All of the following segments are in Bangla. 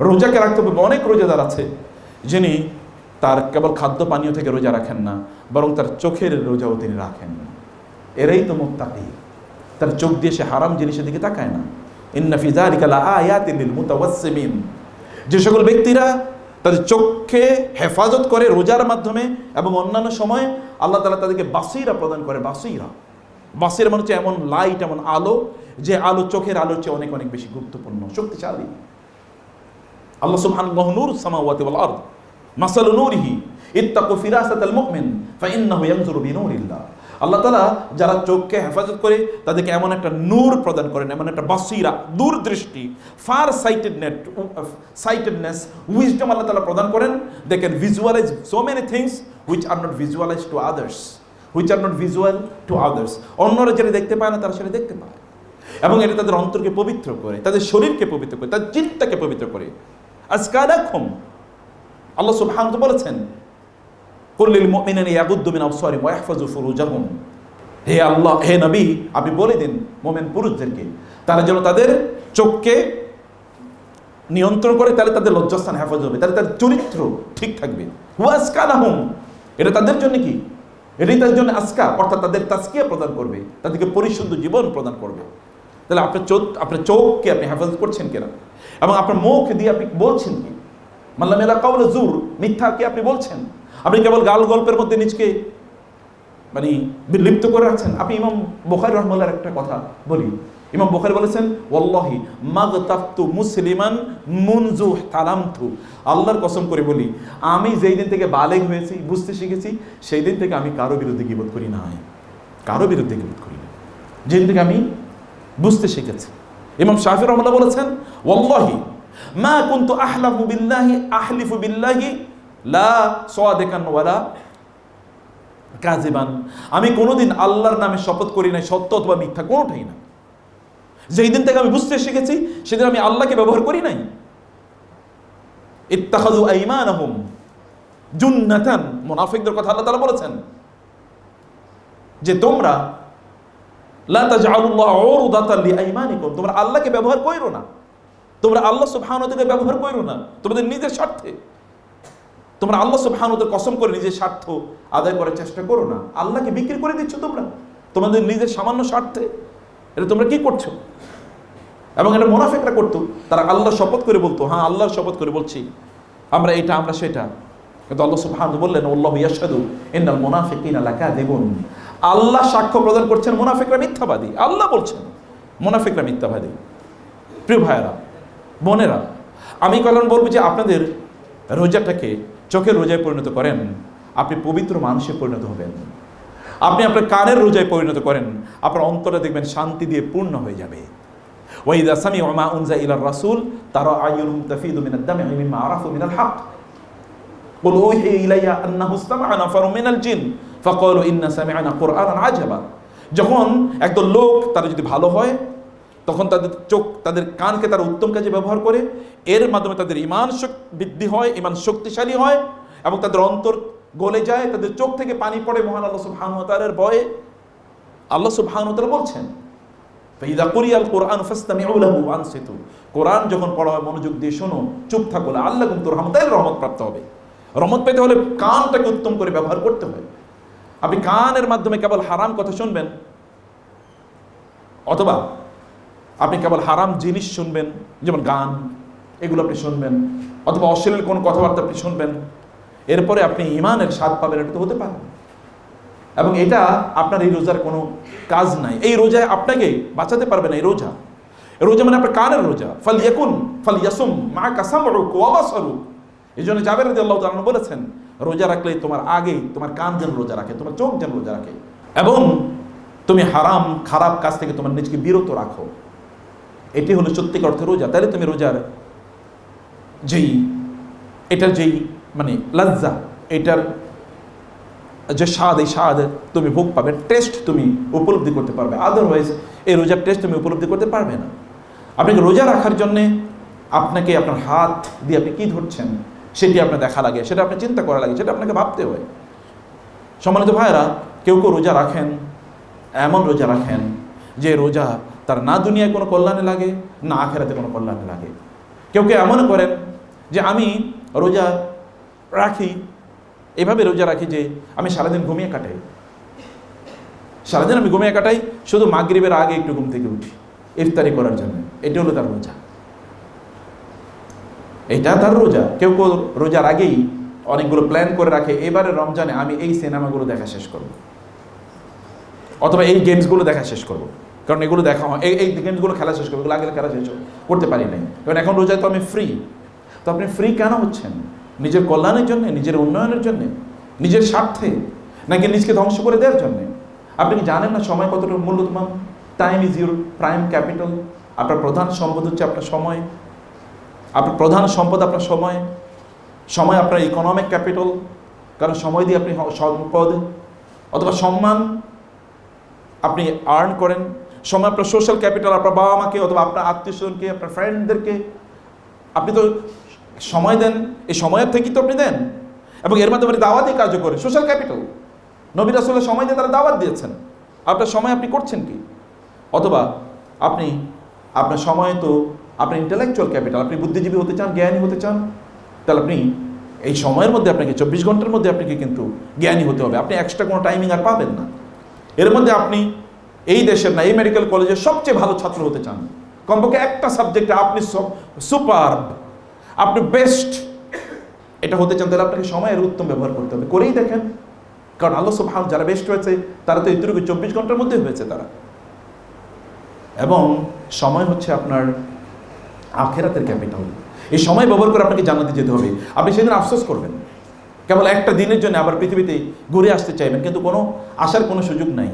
রোজাকে রাখতে হবে, অনেক রোজাদার আছে যিনি তার কেবল খাদ্য পানীয় থেকে রোজা রাখেন না, বরং তার চোখের রোজাও তিনি রাখেন। না এরাই তো মোত্তাকি। তার চোখ দিয়ে সে হারাম জিনিসের দিকে তাকায় না। ইন্না ফি যালিকা লাআয়াতিন লিল মুতাওয়াসসিমিন। যে সকল ব্যক্তিরা তাদের চোখকে হেফাজত করে রোজার মাধ্যমে এবং অন্যান্য সময় আল্লাহ তালা তাদেরকে বাসিরা প্রদান করে, বাসিরা। বাসির মানে হচ্ছে এমন লাইট এমন আলো, যে আলো চোখের আলোর চেয়ে অনেক অনেক বেশি গুরুত্বপূর্ণ, শক্তিশালী। আল্লাহ সুবহানাহু নূর সামাওয়াতি ওয়াল আরদ। মাসালু নূরিহি, ইত্তাকু ফিরাসাতাল মুমিন, ফাইন্নাহু ইয়ানজুরু বিনূরিল্লাহ। আল্লাহ তাআলা যারা চোখকে হেফাজত করে, তাদেরকে এমন একটা নূর প্রদান করেন, এমন একটা বাসিরা, দূরদৃষ্টি far sighted sightedness sightedness wisdom আল্লাহ তাআলা প্রদান করেন। They can visualize so many things which are not visualize to others which are not visual to others অন্যরা যেটা দেখতে পায় না, তারা সেটা দেখতে পায়। এবং এটা তাদের অন্তরকে পবিত্র করে, তাদের শরীরকে পবিত্র করে, তাদের চিন্তাকে পবিত্র করে। আজকাদাকুম আল্লাহ বলেছেন মিন ফুরুজাহুম। হে আল্লাহ, হে নবী, আপনি বলে দিন মোমেন পুরুষদেরকে। তারা যেন তাদের চোখকে নিয়ন্ত্রণ করে, তাহলে তাদের লজ্জাস্থান হেফাজ হবে, তাহলে তাদের চরিত্র ঠিক থাকবে। হুয়াসকানাহুম এটা তাদের জন্য কি? এটাই তাদের জন্য আজকা, অর্থাৎ তাদের তাস্কিয়া প্রদান করবে, তাদেরকে পরিশুদ্ধ জীবন প্রদান করবে। তাহলে আপনার চোখ, আপনার চোখকে আপনি হেফাজত করছেন কিনা? এবং আপনার মুখ দিয়ে আপনি বলছেন কি? মাল্লা মেলা কাউল জুর মিথ্যা কি আপনি বলছেন? আপনি কেবল গাল গল্পের মধ্যে নিজকে মানে লিপ্ত করে রাখছেন? আপনি ইমাম বোখারি রহমাল্লার একটা কথা বলি। ইমাম বোখারি বলেছেন, ওয়াল্লাহি মাগতাফতু মুসলিমান মুনজু তালামতু। আল্লাহর কসম করে বলি, আমি যেই দিন থেকে বালেগ হয়েছি, বুঝতে শিখেছি, সেই দিন থেকে আমি কারও বিরুদ্ধে গিবোধ করি নাই। কারও বিরুদ্ধে গিবোধ করি না যেদিন থেকে আমি বুঝতে শিখেছি। ইমাম শাহি রহমাল্লাহ বলেছেন, ওয়াল্লাহি মা কুনতু আহলাফু বিল্লাহি আহলিফু বিল্লাহি লা ওয়ালা কাজিবান আমি কোনোদিন আল্লাহর নামে শপথ করি নাই, সত্য অথবা মিথ্যা কোনোটাই না। যেই দিন থেকে আমি বুঝতে শিখেছি, সেদিন আমি আল্লাহকে ব্যবহার করি নাই। ইত্তাখাযু আইমানাহুম জুন্নাতান। মুনাফিকদের কথা আল্লাহ তাআলা বলেছেন যে তোমরা তোমরা আল্লাহকে ব্যবহার কইরো না। তোমরা আল্লাহ সুবহানাহু ব্যবহার কইরো না। তোমাদের নিজের স্বার্থে। তোমরা আল্লাহ সুবহানুদের কসম করে নিজের স্বার্থ আদায় করার চেষ্টা করো না। আল্লাহকে বিক্রি করে দিচ্ছ তোমরা। তোমাদের নিজের সামান্য স্বার্থে। এটা তোমরা কি করছ? এবং এটা মোনাফেকরা করতো। তারা আল্লাহ শপথ করে বলতো হ্যাঁ আল্লাহর শপথ করে বলছি। আমরা এটা, আমরা সেটা। কিন্তু আল্লাহ সুবহান বললেন আল্লাহ ইয়াশহাদু ইন্নাল মুনাফিকিনা লাকাযিবুন। আল্লাহ সাক্ষ্য প্রদান করছেন মুনাফিকরা মিথ্যাবাদী আল্লাহ বলছেন মুনাফিকরা মিথ্যাবাদী প্রিয় ভাইয়েরা বোনেরা আমি কারণ বলবো যে আপনাদের রোজাটাকে চোখের রোজায় পরিণত করেন আপনি পবিত্র মানুষে পরিণত হবেন আপনি আপনার কানের রোজায় পরিণত করেন আপনার অন্তরে দেখবেন শান্তি দিয়ে পূর্ণ হয়ে যাবে ওয়াইদা সামি ওমা উনজা ইলার রাসূল তারা আইয়ুলহুম তাফিদু মিনাদ দামি মিম্মা আরাফু মিনাল হক قل أوحي إلي أنه استمع نفر من الجن ফকল ইন্না সামিআনা কোরআন আজাবা। যখন একদল লোক তারা যদি ভালো হয়, তখন তাদের চোখ, তাদের কানকে তারা উত্তম কাজে ব্যবহার করে, এর মাধ্যমে তাদের ইমান বৃদ্ধি হয়, ইমান শক্তিশালী হয় এবং তাদের অন্তর গলে যায়, তাদের চোখ থেকে পানি পড়ে মহান আল্লাহ সুবহানতালের ভয়ে। আল্লাহ সুবহানতাল বলছেন ফেইদা করি আল কোরআন ফাস্তামি উলাহু আনসিতু। কোরআন যখন পড়া হয়, মনোযোগ দিয়ে শোনো, চুপ থাকো। আল্লাহ কিন্তু রহমতাল রহমত প্রাপ্ত হবে। রহমত পেতে হলে কানটাকে উত্তম করে ব্যবহার করতে হয়। আপনি কানের মাধ্যমে কেবল হারাম কথা শুনবেন, অথবা আপনি কেবল হারাম জিনিস শুনবেন, যেমন গান, এগুলো আপনি শুনবেন, অথবা অশ্লীল কোনো কথাবার্তা আপনি শুনবেন, এরপরে আপনি ইমানের স্বাদ পাবেন, এটা তো হতে পারে। এবং এটা আপনার এই রোজার কোনো কাজ নাই। এই রোজায় আপনাকে বাঁচাতে পারবে না, এই রোজা। রোজা মানে আপনার কানের রোজা। ফল ইয়াকুন, ফল ইয়াসুম, মা কাসাম ওয়াবাসরু এই জন্য জাবের রাদি আল্লাহ বলেছেন, রোজা রাখলে তোমার আগেই তোমার কান যেন রোজা রাখে, তোমার চোখ যেন রোজা রাখে এবং তুমি হারাম, খারাপ কাজ থেকে তোমার নিজকে বিরত রাখো। এটি হলো সত্যিকার অর্থে রোজা। তাহলে তুমি রোজার যেই, এটার যেই মানে লজ্জা, এটার যে স্বাদ, এই স্বাদ তুমি ভোগ পাবে, টেস্ট তুমি উপলব্ধি করতে পারবে। আদারওয়াইজ এই রোজার টেস্ট তুমি উপলব্ধি করতে পারবে না। আপনাকে রোজা রাখার জন্যে আপনাকে আপনার হাত দিয়ে আপনি কী ধরছেন? সেটি আপনার দেখা লাগে, সেটা আপনার চিন্তা করা লাগে, সেটা আপনাকে ভাবতে হয়। সম্মানিত ভাইয়েরা, কেউ কেউ রোজা রাখেন, এমন রোজা রাখেন যে রোজা তার না দুনিয়ায় কোনো কল্যাণে লাগে, না আখেরাতে কোনো কল্যাণে লাগে। কেউ কেউ এমন করেন যে আমি রোজা রাখি, এভাবে রোজা রাখি যে আমি সারাদিন ঘুমিয়ে কাটাই। সারাদিন আমি ঘুমিয়ে কাটাই, শুধু মাগরিবের আগে একটু ঘুম থেকে উঠি, ইফতারি করার জন্য। এটা হলো তার রোজা। এটা তার রোজা। কেউ কেউ রোজার আগেই অনেকগুলো প্ল্যান করে রাখে, এবারে রমজানে আমি এই সিনেমাগুলো দেখা শেষ করব। অথবা এই গেমসগুলো দেখা শেষ করব। কারণ এগুলো দেখা হয় এই এই গেমসগুলো খেলা শেষ করব, এগুলো আগে খেলা শেষ করতে পারি নাই। কারণ এখন রোজায় তো আমি ফ্রি তো আপনি ফ্রি কেন হচ্ছেন? নিজের কল্যাণের জন্যে, নিজের উন্নয়নের জন্য? নিজের স্বার্থে? নাকি নিজকে ধ্বংস করে দেওয়ার জন্যে? আপনি কি জানেন না সময় কতটা মূল্যবান? Time is your prime capital আপনার প্রধান সম্পদ হচ্ছে আপনার সময়। আপনার প্রধান সম্পদ আপনার সময় সময় আপনার ইকোনমিক ক্যাপিটাল কারণ সময় দিয়ে আপনি সম্পদ, অথবা সম্মান আপনি আর্ন করেন, সময় আপনার সোশ্যাল ক্যাপিটাল আপনার বাবা মাকে অথবা আপনার আত্মীয় স্বজনকে আপনার ফ্রেন্ডদেরকে আপনি তো সময় দেন, এই সময়ের থেকেই তো আপনি দেন, এবং এর মাধ্যমে দাওয়াতই কার্য করে সোশ্যাল ক্যাপিটাল নবীর আসলে সময় দিয়ে তারা দাওয়াত দিয়েছেন। আপনার সময় আপনি করছেন কি? অথবা আপনি, আপনার সময় তো আপনার ইন্টেলেকচুয়াল ক্যাপিটাল আপনি বুদ্ধিজীবী হতে চান, জ্ঞানী হতে চান, তাহলে আপনি এই সময়ের মধ্যে আপনাকে, চব্বিশ ঘণ্টার মধ্যে আপনাকে কিন্তু জ্ঞানী হতে হবে। আপনি এক্সট্রা কোনো টাইমিং আর পাবেন না। এর মধ্যে আপনি এই দেশের না, এই মেডিকেল কলেজের সবচেয়ে ভালো ছাত্র হতে চান। কমপক্ষে একটা সাবজেক্টে আপনি সুপার আপনি বেস্ট এটা হতে চান, তাহলে আপনাকে সময়ের উত্তম ব্যবহার করতে হবে। করেই দেখেন। কারণ আল্লাহ সুবহান যারা বেস্ট হয়েছে, তারা তো এতটুকু চব্বিশ ঘণ্টার মধ্যে হয়েছে তারা। এবং সময় হচ্ছে আপনার আখেরাতের ক্যাপিটাল এই সময় ব্যবহার করে আপনাকে জানাতে যেতে হবে। আপনি সেদিন আফসোস করবেন। কেবল একটা দিনের জন্য আবার পৃথিবীতে ঘুরে আসতে চাইবেন, কিন্তু কোনো আসার কোনো সুযোগ নাই।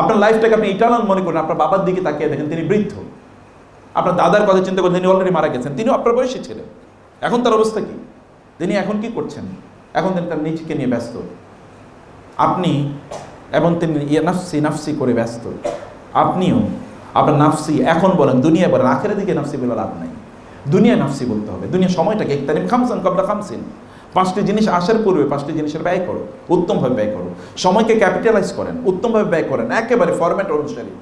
আপনার লাইফটাকে আপনি ইটার্নাল মনে করেন, আপনার বাবার দিকে তাকিয়ে দেখেন, তিনি বৃদ্ধ। আপনার দাদার কথা চিন্তা করেন, তিনি অলরেডি মারা গেছেন, তিনিও আপনার বয়সী ছিলেন এখন তার অবস্থা কি? তিনি এখন কি করছেন? এখন তিনি তার নিজেকে নিয়ে ব্যস্ত। আপনি এবং তিনি ইয়ে নাফসি নাফসি করে ব্যস্ত। আপনিও আপনার নাফসি এখন বলেন দুনিয়া বলেন আখের দিকে নাফসি বলে লাভ নাই। দুনিয়া নাফসি বলতে হবে। দুনিয়া সময়টাকে একতারিম খামসান কবলা খামসিন। পাঁচটি জিনিস আসার পূর্বে পাঁচটি জিনিসের ব্যয় করো, উত্তমভাবে ব্যয় করো। সময়কে ক্যাপিটালাইজ করেন, উত্তমভাবে ব্যয় করেন, একেবারে ফরম্যাট অনুসারে।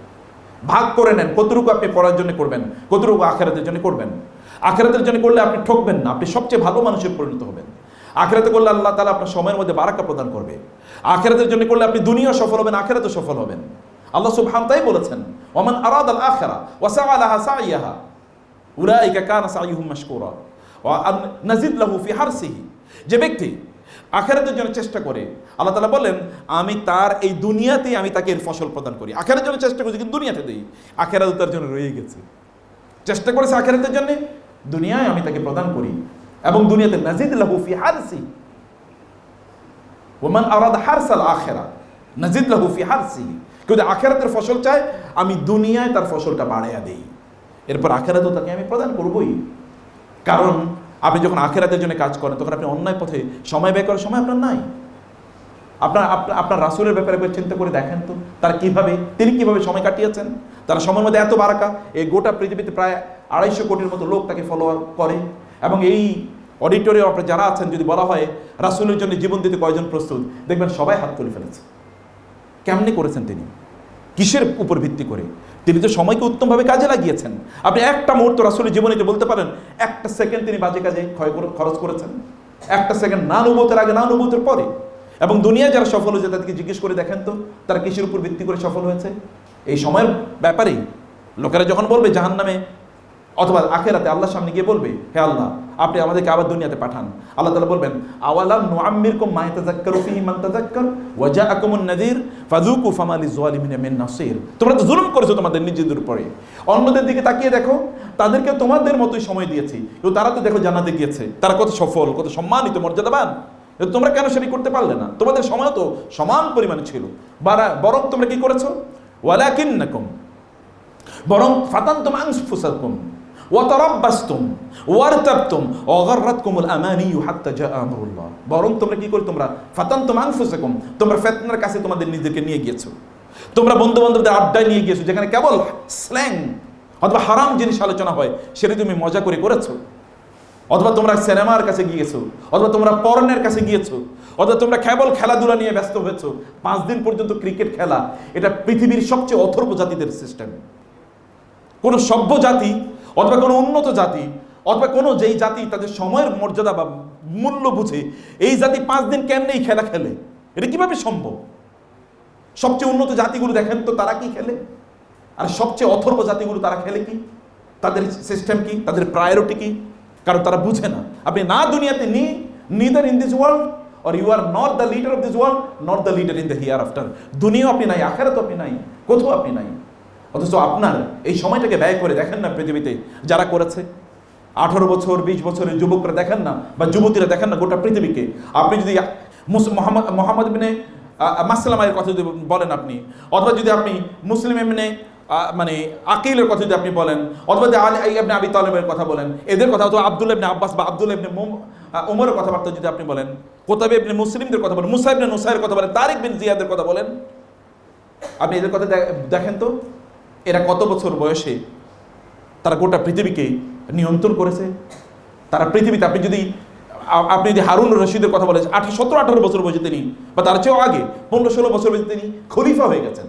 ভাগ করে নেন, কতটুকু আপনি পড়ার জন্য করবেন, কতটুকু আখেরাতের জন্য করবেন। আখেরাতের জন্য করলে আপনি ঠকবেন না, আপনি সবচেয়ে ভালো মানুষের পরিণত হবেন। আখেরাতে করলে আল্লাহ তালা আপনার সময়ের মধ্যে বারাকা প্রদান করবে। আখেরাতের জন্য করলে আপনি দুনিয়া সফল হবেন আখেরাতে সফল হবেন। আল্লাহ সুবহান তাই বলেছেন ওমান আরাদ আল আখেরা ওয়াসা আলাহা সাইয়াহা উলাইকা কানা সাইয়ুহুম মাশকুরা নাজিদ লাহু ফি হারসিহি যে ব্যক্তি আখেরাতের জন্য চেষ্টা করে, আল্লাহ তালা বলেন আমি তার এই দুনিয়াতেই আমি তাকে এর ফসল প্রদান করি। আখেরাতের জন্য চেষ্টা করছি, কিন্তু দুনিয়াতে দিই। আখেরাত তার জন্য রয়ে গেছে। চেষ্টা করেছে আখেরাতের জন্য, দুনিয়ায় আমি তাকে প্রদান করি। এবং দুনিয়াতে নাজিদ লাহু ফি হারসি। ওমান আরাদ হারসাল আখেরা, নাজিদ লাহু ফি হারসি। যদি আখেরাতের ফসল চায়, আমি দুনিয়ায় তার ফসলটা বাড়াইয়া দেই। এরপর আখেরাতেও তাকে আমি প্রদান করবই। কারণ আপনি যখন আখেরাতের জন্য কাজ করেন, তখন আপনি অন্যায় পথে সময় ব্যয় করার সময় আপনার নাই। আপনার আপনার আপনার রাসুলের ব্যাপারে চিন্তা করে দেখেন তো, তারা কীভাবে, তিনি কীভাবে সময় কাটিয়েছেন? তারা সময়ের মধ্যে এত বারাকা এই গোটা পৃথিবীতে প্রায় আড়াইশো কোটির মতো লোক তাকে ফলোয়ার করে। এবং এই অডিটোরিয়াম আপনার যারা আছেন, যদি বলা হয় রাসুলের জন্য জীবন দিতে কয়জন প্রস্তুত, দেখবেন সবাই হাত তুলে ফেলেছে। কেমনি করেছেন তিনি? কিসের উপর ভিত্তি করে? তিনি তো সময়কে উত্তমভাবে কাজে লাগিয়েছেন। আপনি একটা মুহূর্ত রাসুলের জীবনে যে বলতে পারেন, একটা সেকেন্ড তিনি বাজে কাজে ক্ষয় খরচ করেছেন। একটা সেকেন্ড না নবতের আগে না নবতের পরে। এবং দুনিয়া যারা সফল হয়েছে তাদেরকে জিজ্ঞেস করে দেখেন তো, তারা কিসের উপর ভিত্তি করে সফল হয়েছে? এই সময়ের ব্যাপারেই লোকেরা যখন বলবে জাহান নামে অথবা আখেরাতে আল্লাহর সামনে গিয়ে বলবে, হে আল্লাহ, আপনি আমাদেরকে আবার দুনিয়াতে পাঠান। আল্লাহ তালা বলবেন, আওয়ালাম নুআম্মিরকুম মা ইয়াতাযাক্কারু ফীহি মান তাযাক্কার ওয়া জাআকুমুন নাযীর ফাযুকু ফামা লিযালিমিনা মিন নাসীর। তোমরা তো জুলুম করেছ তোমাদের নিজেদের উপরে। অন্যদের দিকে তাকিয়ে দেখো, তাদেরকে তোমাদের মতোই সময় দিয়েছি। কিন্তু তারা তো দেখো জান্নাতে গিয়েছে। তারা কত সফল, কত সম্মানিত, মর্যাদাবান। তোমরা কেন সেটি করতে পারলে না? তোমাদের সময় তো সমান পরিমাণে ছিল। বারা- বরং তোমরা কি করেছ? ওয়ালাকিন্নাকুম, বরং ফাতান্তুম আনফুসাকুম বরং তোমরা কি তোমরা তোমরা ফিতনার কাছে তোমাদের নিয়ে গিয়েছো। তোমরা আড্ডায় নিয়ে গিয়েছো, যেখানে কেবল স্ল্যাং অথবা হারাম জিনিস আলোচনা হয়, সেটা তুমি মজা করে করেছ। অথবা তোমরা সিনেমার কাছে গিয়েছো, অথবা তোমরা পর্নের কাছে গিয়েছো, অথবা তোমরা কেবল খেলাধুলা নিয়ে ব্যস্ত হয়েছো। পাঁচ দিন পর্যন্ত ক্রিকেট খেলা, এটা পৃথিবীর সবচেয়ে অথর্ব জাতিদের সিস্টেম কোনো সভ্য জাতি অথবা কোনো উন্নত জাতি, অথবা কোনো যেই জাতি তাদের সময়ের মর্যাদা বা মূল্য বুঝে, এই জাতি পাঁচ দিন কেমনে এই খেলা খেলে? এটা কীভাবে সম্ভব? সবচেয়ে উন্নত জাতিগুলো দেখেন তো, তারা কি খেলে? আর সবচেয়ে অথর্ব জাতিগুলো তারা খেলে কি? তাদের সিস্টেম কি? তাদের প্রায়োরিটি কি? কারণ তারা বুঝে না। আপনি না দুনিয়াতে নি neither in this world or you are not the leader of this world not the leader in the hereafter দুনিয়াও আপনি নাই, আখেরাতও আপনি নাই, কোথাও আপনি নাই। অথচ আপনার এই সময়টাকে ব্যয় করে দেখেন না পৃথিবীতে যারা করেছে। আঠারো বছর, বিশ বছরের যুবকরা দেখেন না বা যুবতীরা দেখেন না গোটা পৃথিবীকে। আপনি যদি মোহাম্মদ বিনে মাসালামের কথা যদি বলেন আপনি, অথবা যদি আপনি মুসলিম এমনে মানে আকিলের কথা যদি আপনি বলেন, অথবা যদি আলী আপনি আবি তালেবের কথা বলেন, এদের কথা অথবা আব্দুল ইবনে আব্বাস বা আব্দুল ইবনে ওমরের কথাবার্তা যদি আপনি বলেন কোথাবে ইবনে মুসলিমদের কথা বলেন মুসাইব ইবনে নুসাইয়ের কথা বলেন, তারিক বিন জিয়াদের কথা বলেন, আপনি এদের কথা দেখেন তো? এরা কত বছর বয়সে তারা গোটা পৃথিবীকে নিয়ন্ত্রণ করেছে? তারা পৃথিবীতে আপনি যদি আপনি যদি হারুন রশিদের কথা বলেন, আঠারো, সতেরো, আঠারো বছর বয়সে তিনি, বা তার চেয়েও আগে, পনেরো, ষোলো বছর বয়সে তিনি খলিফা হয়ে গেছেন।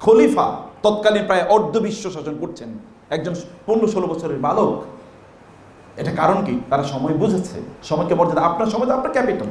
খলিফা তৎকালীন প্রায় অর্ধ বিশ্ব শাসন করছেন। একজন পনেরো, ষোলো বছরের বালক। এটা কারণ কি? তারা সময় বুঝেছে। সময়কে মর্যাদা আপনার সময় তো আপনার ক্যাপিটাল।